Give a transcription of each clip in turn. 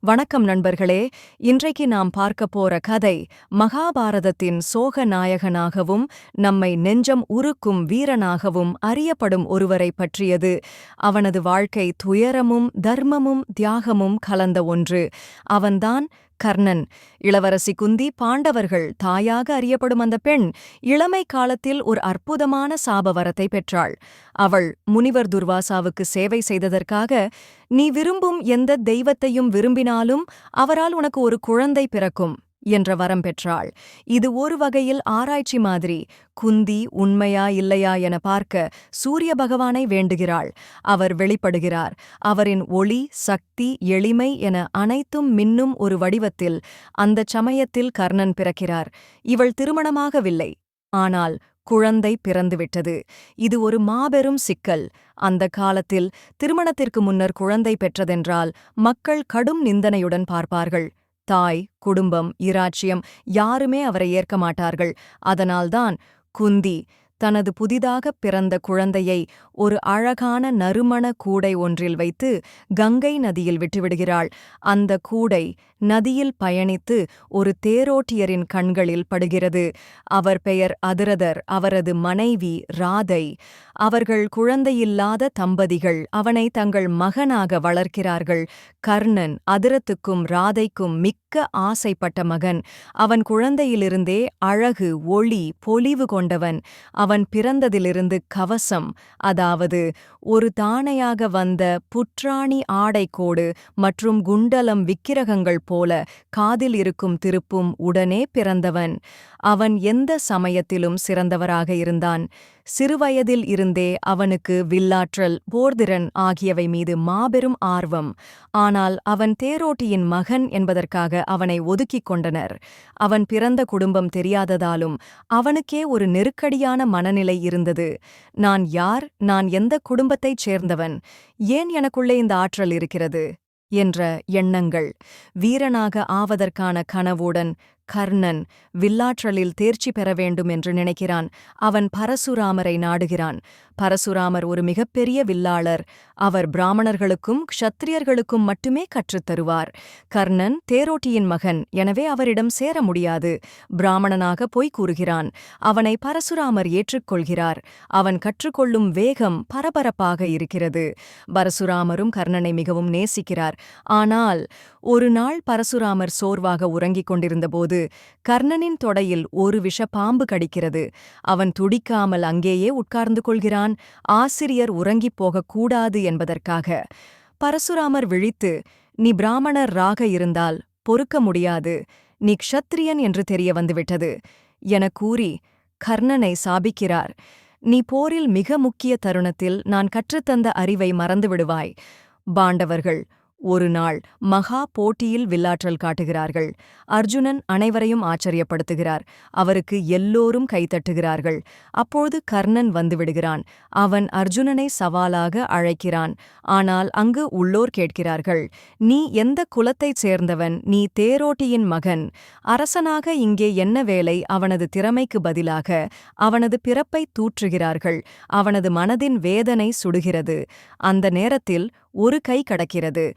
வணக்கம் நண்பர்களே. இன்றைக்கு நாம் பார்க்க போற கதை மகாபாரதத்தின் சோக நாயகனாகவும் நம்மை நெஞ்சம் உருக்கும் வீரனாகவும் அறியப்படும் ஒருவரை பற்றியது. அவனது வாழ்க்கை துயரமும் தர்மமும் தியாகமும் கலந்த ஒன்று. அவன்தான் கர்ணன். இளவரசி குந்தி பாண்டவர்கள் தாயாக அறியப்படும் அந்த பெண் இளமை காலத்தில் ஒரு அற்புதமான சாபவரத்தை பெற்றாள். அவள் முனிவர் துர்வாசாவுக்கு சேவை செய்ததற்காக நீ விரும்பும் எந்த தெய்வத்தையும் விரும்பினாலும் அவரால் உனக்கு ஒரு குழந்தை பிறக்கும். என்ற வரம் பெற்றாள். இது ஒரு வகையில் ஆராய்ச்சி மாதிரி. குந்தி உண்மையா இல்லையா என பார்க்க சூரிய பகவானை வேண்டுகிறாள். அவர் வெளிப்படுகிறார். அவரின் ஒளி சக்தி எளிமை என அனைத்தும் மின்னும் ஒரு வடிவத்தில் அந்தச் சமயத்தில் கர்ணன் பிறக்கிறார். இவள் திருமணமாகவில்லை. ஆனால் குழந்தை பிறந்துவிட்டது. இது ஒரு மாபெரும் சிக்கல். அந்த காலத்தில் திருமணத்திற்கு முன்னர் குழந்தை பெற்றதென்றால் மக்கள் கடும் நிந்தனையுடன் பார்ப்பார்கள். தாய் குடும்பம் இராச்சியம் யாருமே அவரை ஏற்க மாட்டார்கள். அதனால்தான் குந்தி தனது புதிதாகப் பிறந்த குழந்தையை ஒரு அழகான நறுமண கூடை ஒன்றில் வைத்து கங்கை நதியில் விட்டுவிடுகிறாள். அந்த கூடை நதியில் பயணித்து ஒரு தேரோட்டியரின் கண்களில் படுகிறது. அவர் பெயர் அதிரதர் அவரது மனைவி ராதை. அவர்கள் குழந்தையில்லாத தம்பதிகள் அவனை தங்கள் மகனாக வளர்க்கிறார்கள். கர்ணன் அதிரத்துக்கும் ராதைக்கும் மிக்க ஆசைப்பட்ட மகன். அவன் குழந்தையிலிருந்தே அழகு ஒளி பொலிவு கொண்டவன். அவன் பிறந்ததிலிருந்து கவசம் அதாவது ஒரு தானையாக வந்த புற்றாணி ஆடைக்கோடு மற்றும் குண்டலம் விக்கிரகங்கள் போல காதில் இருக்கும் திருப்பும் உடனே பிறந்தவன். அவன் எந்த சமயத்திலும் சிறந்தவராக இருந்தான். சிறுவயதில் இருந்தே அவனுக்கு வில்லாற்றல் போர்திறன் ஆகியவை மீது மாபெரும் ஆர்வம். ஆனால் அவன் தேரோட்டியின் மகன் என்பதற்காக அவனை ஒதுக்கிக் கொண்டனர். அவன் பிறந்த குடும்பம் தெரியாததாலும் அவனுக்கே ஒரு நெருக்கடியான மனநிலை இருந்தது. நான் யார்? நான் எந்த குடும்பத்தைச் சேர்ந்தவன்? ஏன் எனக்குள்ளே இந்த ஆற்றல் இருக்கிறது? என்ற எண்ணங்கள். வீரனாக ஆவதற்கான கனவுடன் கர்ணன் வில்லாற்றலில் தேர்ச்சி பெற வேண்டும் என்று நினைக்கிறான். அவன் பரசுராமரை நாடுகிறான். பரசுராமர் ஒரு மிகப்பெரிய வில்லாளர். அவர் பிராமணர்களுக்கும் க்ஷத்திரியர்களுக்கும் மட்டுமே கற்றுத்தருவார் கர்ணன் தேரோட்டியின் மகன் எனவே அவரிடம் சேர முடியாது. பிராமணனாக பொய் கூறுகிறான். அவனை பரசுராமர் ஏற்றுக்கொள்கிறார். அவன் கற்றுக்கொள்ளும் வேகம் பரபரப்பாக இருக்கிறது. பரசுராமரும் கர்ணனை மிகவும் நேசிக்கிறார். ஆனால் ஒரு நாள் பரசுராமர் சோர்வாக உறங்கிக் கொண்டிருந்தபோது கர்ணனின் தொடையில் ஒரு விஷ பாம்பு கடிக்கிறது. அவன் துடிக்காமல் அங்கேயே உட்கார்ந்து கொள்கிறான். ஆசிரியர் உறங்கிப் போகக் கூடாது என்பதற்காக. பரசுராமர் விழித்து நீ பிராமணர் ராக இருந்தால் பொறுக்க முடியாது. நீ க்ஷத்திரியன் என்று தெரிய வந்துவிட்டது. எனக் கூறி கர்ணனை சாபிக்கிறார். நீ போரில் மிக முக்கிய தருணத்தில் நான் கற்றுத்தந்த அறிவை மறந்துவிடுவாய். பாண்டவர்கள் ஒரு நாள் மகா போட்டியில் வில்லாற்றல் காட்டுகிறார்கள். அர்ஜுனன் அனைவரையும் ஆச்சரியப்படுத்துகிறார். அவருக்கு எல்லோரும் கைத்தட்டுகிறார்கள் அப்போது கர்ணன் வந்துவிடுகிறான். அவன் அர்ஜுனனை சவாலாக அழைக்கிறான். ஆனால் அங்கு உள்ளோர் கேட்கிறார்கள். நீ எந்த குலத்தைச் சேர்ந்தவன்? நீ தேரோட்டியின் மகன். அரசனாக இங்கே என்ன வேலை? அவனது திறமைக்கு பதிலாக அவனது பிறப்பை தூற்றுகிறார்கள். அவனது மனதின் வேதனை சுடுகிறது. அந்த நேரத்தில் ஒரு கை கடக்கிறது.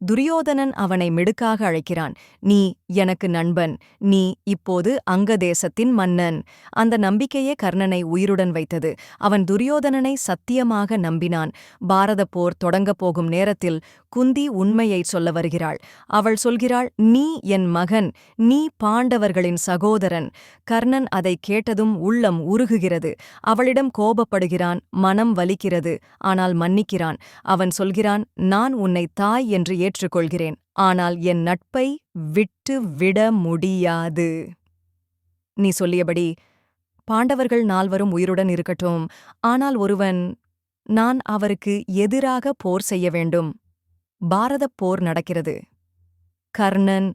துரியோதனன் அவனை மிடுக்காக அழைக்கிறான். நீ எனக்கு நண்பன். நீ இப்போது அங்கதேசத்தின் மன்னன். அந்த நம்பிக்கையே கர்ணனை உயிருடன் வைத்தது. அவன் துரியோதனனை சத்தியமாக நம்பினான். பாரத போர் தொடங்கப் போகும் நேரத்தில் குந்தி உண்மையை சொல்ல வருகிறாள். அவள் சொல்கிறாள் நீ என் மகன். நீ பாண்டவர்களின் சகோதரன். கர்ணன் அதை கேட்டதும் உள்ளம் உருகுகிறது. அவளிடம் கோபப்படுகிறான் மனம் வலிக்கிறது. ஆனால் மன்னிக்கிறான். அவன் சொல்கிறான் நான் உன்னை தாய் என்று ஏற்றுக்கொள்கிறேன். ஆனால் என் நட்பை விட்டு விட முடியாது. நீ சொல்லியபடி பாண்டவர்கள் நால்வரும் உயிருடன் இருக்கட்டும். ஆனால் ஒருவன் நான் அவருக்கு எதிராக போர் செய்ய வேண்டும். பாரதப் போர் நடக்கிறது. கர்ணன்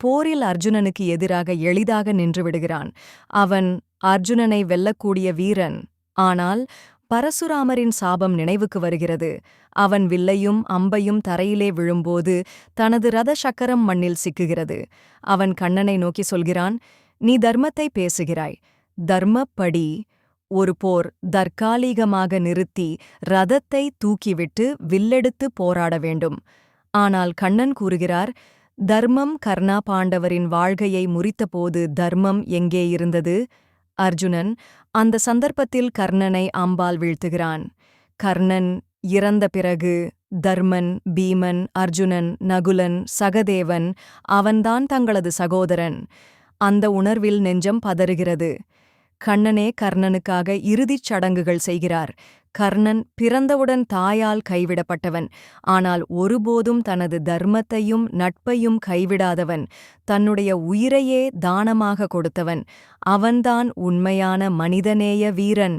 போரில் அர்ஜுனனுக்கு எதிராக எளிதாக நின்று விடுகிறான். அவன் அர்ஜுனனை வெல்லக்கூடிய வீரன். ஆனால் பரசுராமரின் சாபம் நினைவுக்கு வருகிறது. அவன் வில்லையும் அம்பையும் தரையிலே விழும்போது தனது ரத சக்கரம் மண்ணில் சிக்குகிறது. அவன் கண்ணனை நோக்கி சொல்கிறான் நீ தர்மத்தை பேசுகிறாய். தர்மப்படி ஒரு போர் தற்காலிகமாக நிறுத்தி ரதத்தை தூக்கிவிட்டு வில்லெடுத்து போராட வேண்டும். ஆனால் கண்ணன் கூறுகிறார் தர்மம் கர்ணா பாண்டவரின் வாழ்கையை முறித்தபோது தர்மம் எங்கே இருந்தது அர்ஜுனன் அந்த சந்தர்ப்பத்தில் கர்ணனை அம்பால் வீழ்த்துகிறான். கர்ணன் இறந்த பிறகு தர்மன் பீமன் அர்ஜுனன் நகுலன் சகதேவன் அவன்தான் தங்களது சகோதரன். அந்த உணர்வில் நெஞ்சம் பதறுகிறது. கண்ணனே கர்ணனுக்காக இறுதிச் சடங்குகள் செய்கிறார். கர்ணன் பிறந்தவுடன் தாயால் கைவிடப்பட்டவன். ஆனால் ஒருபோதும் தனது தர்மத்தையும் நட்பையும் கைவிடாதவன். தன்னுடைய உயிரையே தானமாக கொடுத்தவன். அவன்தான் உண்மையான மனிதநேய வீரன்.